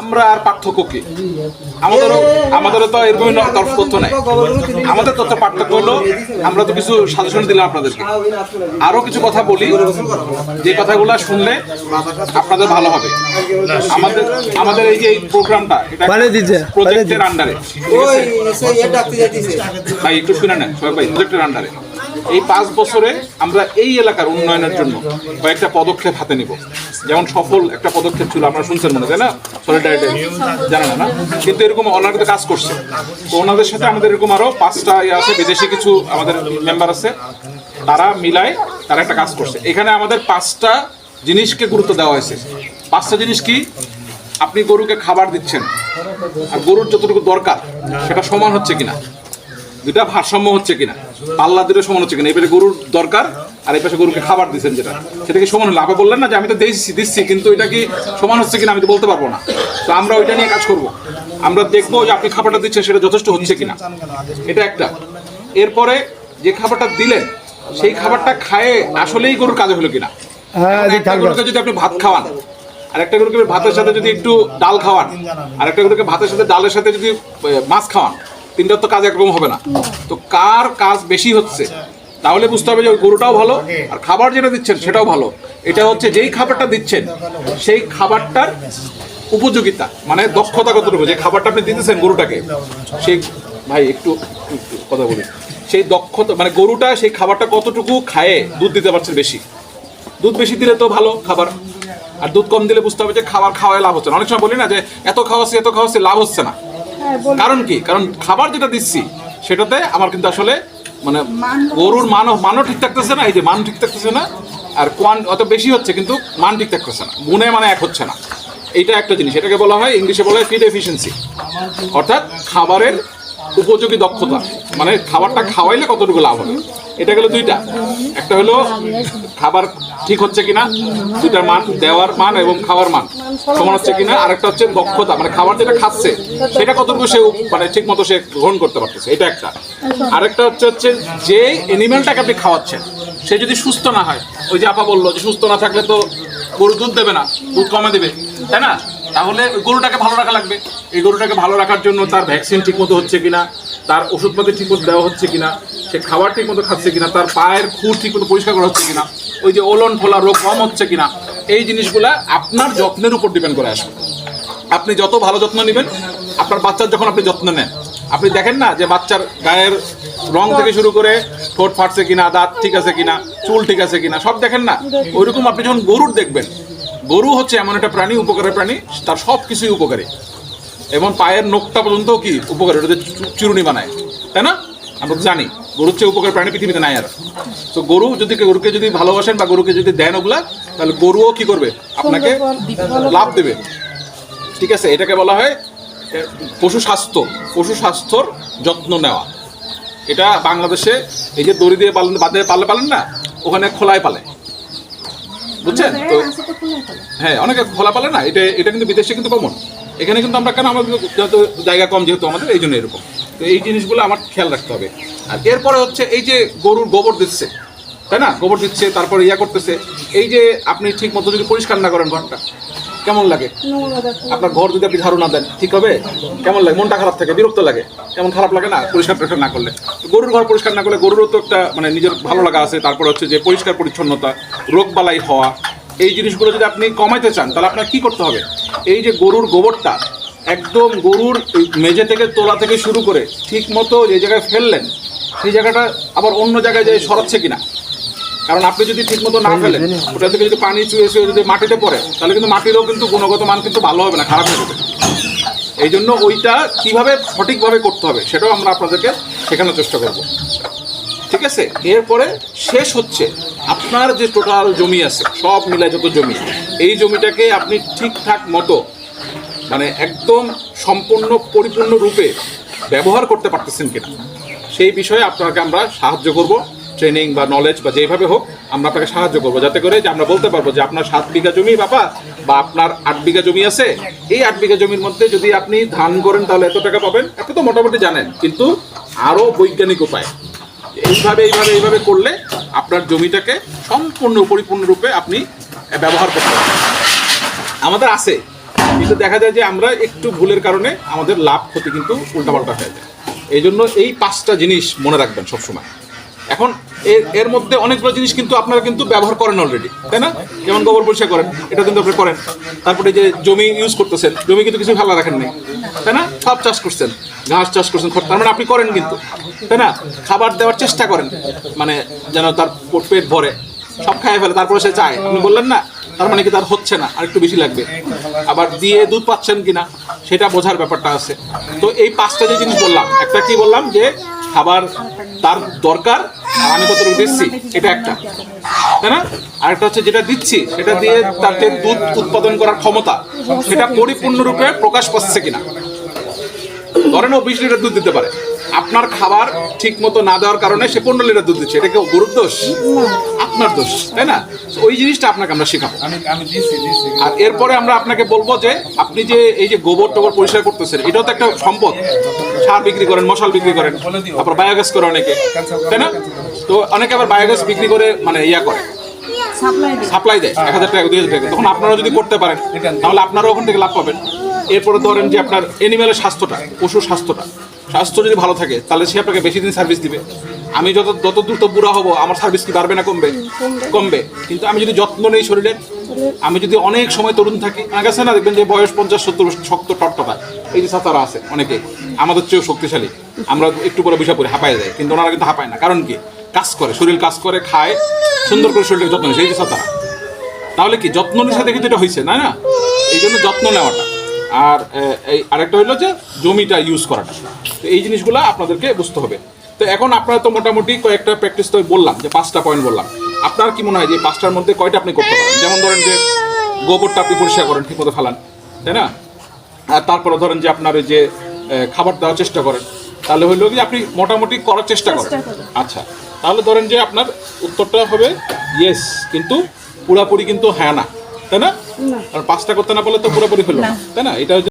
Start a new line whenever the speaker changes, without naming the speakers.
আমরা আর পার্থক্য কি? আমাদেরও আমাদেরও তো এরকম তরফ তথ্য নেই। আমাদের তথ্য পার্থক্য হলো আমরা তো কিছু সাজেশন দিলাম আপনাদেরকে। আরও কিছু কথা বলি যে কথাগুলো শুনলে আপনাদের ভালো হবে। আমাদের আমাদের এই যে এই প্রোগ্রামটা এটা প্রজেক্টের আন্ডারে ভাই একটু শুনে নেন সবাই ভাই প্রজেক্টের আন্ডারে এই পাঁচ বছরে আমরা এই এলাকার উন্নয়নের জন্য কয়েকটা পদক্ষেপ হাতে নিব। যেমন সফল একটা পদক্ষেপ ছিল, আপনারা শুনছেন মনে তাই না? সলিডারিটি জানেন না? কিন্তু এরকম ওনারা কাজ করছে। তো ওনাদের সাথে আমাদের এরকম আরও পাঁচটা ইয়ে আছে, বিদেশি কিছু আমাদের মেম্বার আছে। তারা মিলায় তারা একটা কাজ করছে। এখানে আমাদের পাঁচটা জিনিসকে গুরুত্ব দেওয়া হয়েছে। পাঁচটা জিনিস কি? আপনি গরুকে খাবার দিচ্ছেন, আর গরুর যতটুকু দরকার, সেটা সমান হচ্ছে কিনা? দুটা ভারসাম্য হচ্ছে কিনা? পাল্লা দুটো সমান হচ্ছে কিনা? এই পাশে গরুর দরকার আর এই পাশে গরুকে খাবার দিচ্ছেন যেটা। সেটা কি সমান হলো আপনি বললেন না যে আমি তো দিচ্ছি দিচ্ছি কিন্তু এটা কি সমান হচ্ছে কিনা আমি তো বলতে পারব না। তো আমরা ওইটা নিয়ে কাজ করব। আমরা দেখব যে আপনি খাবারটা দিচ্ছেন সেটা যথেষ্ট হচ্ছে কিনা। এটা একটা। এরপরে যে খাবারটা দিলেন সেই খাবারটা খায়ে আসলেই গরুর কাজে হলো কিনা?
হ্যাঁ
গরুকে যদি আপনি ভাত খাওয়ান আর একটা গরুকে ভাতের সাথে যদি একটু ডাল খাওয়ান আর একটা গরুকে ভাতের সাথে ডালের সাথে যদি মাছ খাওয়ান তিনটার তো কাজ একরকম হবে না। তো কার কাজ বেশি হচ্ছে? তাহলে বুঝতে হবে যে ওই গরুটাও ভালো আর খাবার যেটা দিচ্ছেন সেটাও ভালো। এটা হচ্ছে যেই খাবারটা দিচ্ছেন, সেই খাবারটার উপযোগিতা মানে দক্ষতা কতটুকু যে খাবারটা আপনি দিতেছেন গরুটাকে, সেই ভাই একটু কথা বলি। সেই দক্ষতা মানে গরুটা সেই খাবারটা কতটুকু খায়, দুধ দিতে পারছেন বেশি। দুধ বেশি দিলে তো ভালো খাবার। আর দুধ কম দিলে বুঝতে হবে যে খাবার খাওয়ায় লাভ হচ্ছে না। অনেক সময় বলি না যে এত খাওয়াচ্ছি এত খাওয়াচ্ছি, লাভ হচ্ছে না। কারণ কি? কারণ খাবার যেটা দিচ্ছি সেটাতে আমার কিন্তু আসলে মানে গরুর মানও মানও ঠিক থাকতেছে না এই যে মান ঠিক থাকতেছে না আর কোয়ান অত বেশি হচ্ছে কিন্তু মান ঠিক থাকতেছে না। গুণে মানে এক হচ্ছে না। এইটা একটা জিনিস। এটাকে বলা হয় ইংলিশে বলা হয় ফিড এফিসিয়েন্সি অর্থাৎ খাবারের উপযোগী দক্ষতা। মানে খাবারটা খাওয়াইলে কতটুকু লাভ হবে? এটা গেল দুইটা। একটা হলো খাবার ঠিক হচ্ছে কিনা, দুইটার মান, দেওয়ার মান এবং খাওয়ার মান সমান হচ্ছে কিনা, আরেকটা হচ্ছে দক্ষতা মানে খাবার যেটা খাচ্ছে, সেটা কতটুকু সে মানে ঠিক মতো সে গ্রহণ করতে পারতেছে, এটা একটা। আরেকটা হচ্ছে হচ্ছে যে এনিম্যালটাকে আপনি খাওয়াচ্ছেন, সে যদি সুস্থ না হয়, ওই যে আপা বলল যে সুস্থ না থাকলে তো গরু দুধ দেবে না, দুধ কমে দেবে, তাই না? তাহলে ওই গরুটাকে ভালো রাখা লাগবে। এই গরুটাকে ভালো রাখার জন্য তার ভ্যাকসিন ঠিক মতো হচ্ছে কিনা, তার ওষুধপাতি ঠিক মতো দেওয়া হচ্ছে কিনা, সে খাবার ঠিক মতো খাচ্ছে কিনা, তার পায়ের খুঁড় ঠিক মতো পরিষ্কার করা হচ্ছে কিনা, ওই যে ওলন ফোলা রোগ কম হচ্ছে কিনা, এই জিনিসগুলা আপনার যত্নের উপর ডিপেন্ড করে আসবে। আপনি যত ভালো যত্ন নেবেন, আপনার বাচ্চার যখন আপনি যত্ন নেন, আপনি দেখেন না যে বাচ্চার গায়ের রং থেকে শুরু করে ঠোঁট ফাটছে কিনা, দাঁত ঠিক আছে কিনা, চুল ঠিক আছে কিনা, সব দেখেন না। ওইরকম আপনি যখন গরুর দেখবেন গরু হচ্ছে এমন একটা প্রাণী উপকারের প্রাণী তার সব কিছুই উপকারী। এবং পায়ের নখটা পর্যন্ত কি উপকারী? ওটা দিয়ে চিরুনি বানায় তাই না? আমরা তো জানি গরুর চেয়ে উপকার প্রাণী পৃথিবীতে নাই আর। তো গরু যদি গরুকে যদি ভালোবাসেন বা গরুকে যদি দেন ওগুলা তাহলে গরুও কি করবে? আপনাকে লাভ দেবে। ঠিক আছে এটাকে বলা হয় পশু স্বাস্থ্য। পশু স্বাস্থ্যর যত্ন নেওয়া। এটা বাংলাদেশে এই যে দড়ি দিয়ে পালন বাদে পালে পালেন না? ওখানে খোলায় পালে। বুঝছেন? তো হ্যাঁ অনেকে খোলা পালে না এটা এটা কিন্তু বিদেশে কিন্তু কমন এখানে কিন্তু আমরা কেন আমাদের যত জায়গা কম যেহেতু আমাদের এই জন্য এরকম। তো এই জিনিসগুলো আমার খেয়াল রাখতে হবে। আর এরপরে হচ্ছে এই যে গরুর গোবর দিচ্ছে তাই না? গোবর দিচ্ছে তারপরে ইয়া করতেছে। এই যে আপনি ঠিক মতো যদি পরিষ্কার না করেন ঘরটা কেমন লাগে? আপনার ঘর যদি আপনি ঝাড়ু না দেন, ঠিক হবে? কেমন লাগে? মনটা খারাপ থাকে, বিরক্ত লাগে। কেমন খারাপ লাগে না? পরিষ্কার পরিষ্কার না করলে। গরুর ঘর পরিষ্কার না করলে গরুরও তো একটা মানে নিজের ভালো লাগা আছে। তারপর হচ্ছে যে পরিষ্কার পরিচ্ছন্নতা, রোগ বালাই হওয়া, এই জিনিসগুলো যদি আপনি কমাইতে চান, তাহলে আপনার কি করতে হবে? এই যে গরুর গোবরটা, একদম গরুর মেঝে থেকে, তোলা থেকে শুরু করে, ঠিক মতো যে জায়গায় ফেললেন, সেই জায়গাটা আবার অন্য জায়গায় যে সরাচ্ছে কিনা কারণ আপনি যদি ঠিক মতো না ফেলেন ওটা থেকে যদি পানি চুয়ে চুয়ে যদি মাটিতে পড়ে তাহলে কিন্তু মাটিরও কিন্তু গুণগত মান কিন্তু ভালো হবে না খারাপ হয়ে যাবে। এই জন্য ওইটা কীভাবে সঠিকভাবে করতে হবে সেটাও আমরা আপনাদেরকে শেখানোর চেষ্টা করব। ঠিক আছে? এরপরে শেষ হচ্ছে আপনার যে টোটাল জমি আছে সব মিলায় যত জমি এই জমিটাকে আপনি ঠিকঠাক মতো মানে একদম সম্পূর্ণ পরিপূর্ণ রূপে ব্যবহার করতে পারতেছেন কিনা সেই বিষয়ে আপনাকে আমরা সাহায্য করব। ট্রেনিং বা নলেজ বা যেভাবে হোক, আমরা আপনাকে সাহায্য করব। যাতে করে যে আমরা বলতে পারব যে আপনার সাত বিঘা জমি বাবা, বা আপনার আট বিঘা জমি আছে। এই আট বিঘা জমির মধ্যে যদি আপনি ধান করেন, তাহলে এত টাকা পাবেন? আপনি তো মোটামুটি জানেন, কিন্তু আরও বৈজ্ঞানিক উপায়। এইভাবে এইভাবে এইভাবে করলে আপনার জমিটাকে সম্পূর্ণ পরিপূর্ণরূপে আপনি ব্যবহার করতে পারেন আমাদের আছে, কিন্তু দেখা যায় যে আমরা একটু ভুলের কারণে আমাদের লাভ ক্ষতি কিন্তু উল্টাপাল্টা হয়ে যায়। এই জন্য এই পাঁচটা জিনিস মনে রাখবেন সবসময়। এখন এর এর মধ্যে অনেকগুলো জিনিস কিন্তু আপনারা কিন্তু ব্যবহার করেন অলরেডি তাই না? যেমন গোবর পরিষ্কার করেন, এটা কিন্তু আপনি করেন। তারপরে যে জমি ইউজ করতেছেন, জমি কিন্তু কিছু ভালো রাখেন নাই, তাই না? সব চাষ করছেন, ঘাস চাষ করছেন তার মানে আপনি করেন কিন্তু, তাই না? খাবার দেওয়ার চেষ্টা করেন মানে যেন তার পেট ভরে, সব খাই ফেলে, তারপরে সে চায়। আপনি বললেন না, তার মানে কি তার হচ্ছে না আর একটু বেশি লাগবে। আবার দিয়ে দুধ পাচ্ছেন কিনা, সেটা বোঝার ব্যাপারটা আছে। তো এই পাঁচটা যে জিনিস বললাম, একটা কি বললাম যে খাবার তার দরকার, আর আমি কতটুকু দিচ্ছি এটা একটা। তাই না? আরেকটা হচ্ছে যেটা দিচ্ছি, সেটা দিয়ে তাতে দুধ উৎপাদন করার ক্ষমতা, সেটা পরিপূর্ণরূপে প্রকাশ পাচ্ছে কিনা। ধরেন ও বিশ লিটার দুধ দিতে পারে। আপনার খাবার ঠিক মতো না দেওয়ার কারণে সে পনেরো লিটার দুধ দিচ্ছে। এটা কি গরুর দোষ? আপনার দোষ তাই না? ওই জিনিসটা আপনাকে আমরা শেখাবো। আর এরপরে আমরা আপনাকে বলব যে আপনি যে এই যে গোবর টোবর পরিষ্কার করতেছেন এটাও তো একটা সম্পদ। সার বিক্রি করেন মশাল বিক্রি করেন তারপর বায়োগ্যাস করে অনেকে তাই না? তো অনেকে আবার বায়োগ্যাস বিক্রি করে মানে ইয়া করে।
সাপ্লাই
দেয়। এক হাজার টাকা দুই হাজার টাকা। তখন আপনারা যদি করতে পারেন তাহলে আপনারাও ওখান থেকে লাভ পাবেন। এরপরে ধরেন যে আপনার এনিম্যালের স্বাস্থ্যটা পশুর স্বাস্থ্যটা। স্বাস্থ্য যদি ভালো থাকে তাহলে সে আপনাকে বেশি দিন সার্ভিস দিবে। আমি যত যত দ্রুত বুড়া হব আমার সার্ভিস কি বাড়বে না কমবে? কমবে। কিন্তু আমি যদি যত্ন নেই শরীরের আমি যদি অনেক সময় তরুণ থাকি আমার কাছে না দেখবেন যে বয়স পঞ্চাশ সত্তর শক্ত টটটটা এই যে সাঁতারা আছে অনেকে আমাদের চেয়েও শক্তিশালী। আমরা একটু করে বিষয় পড়ে হাঁপায় যায় কিন্তু ওনারা কিন্তু হাঁপায় না। কারণ কি? কাজ করে শরীর কাজ করে খায় সুন্দর করে শরীরকে যত্ন নেয়। সেই যে সাঁতারা। তাহলে কি যত্ন নিয়ে সাথে কিন্তু এটা হয়েছে না না? এই জন্য যত্ন নেওয়াটা। আর এই আরেকটা হলো যে জমিটা ইউজ করাটা। তো এই জিনিসগুলো আপনাদেরকে বুঝতে হবে। তো এখন আপনারা তো মোটামুটি কয়েকটা প্র্যাকটিস তো বললাম যে পাঁচটা পয়েন্ট বললাম। আপনার কি মনে হয় যে পাঁচটার মধ্যে কয়টা আপনি করতে পারেন? যেমন ধরেন যে গোবরটা আপনি পরিষ্কার করেন ঠিকমতো ফেলান তাই না? আর তারপরে ধরেন যে আপনার ওই যে খাবার দেওয়ার চেষ্টা করেন তাহলে হইল কি আপনি মোটামুটি করার চেষ্টা করেন। আচ্ছা তাহলে ধরেন যে আপনার উত্তরটা হবে ইয়েস কিন্তু পুরাপুরি কিন্তু হ্যাঁ না। তাই না? আর পাঁচটা করতে না পারলে তো পুরোপুরি হলো
না।
তাই না? এটা হচ্ছে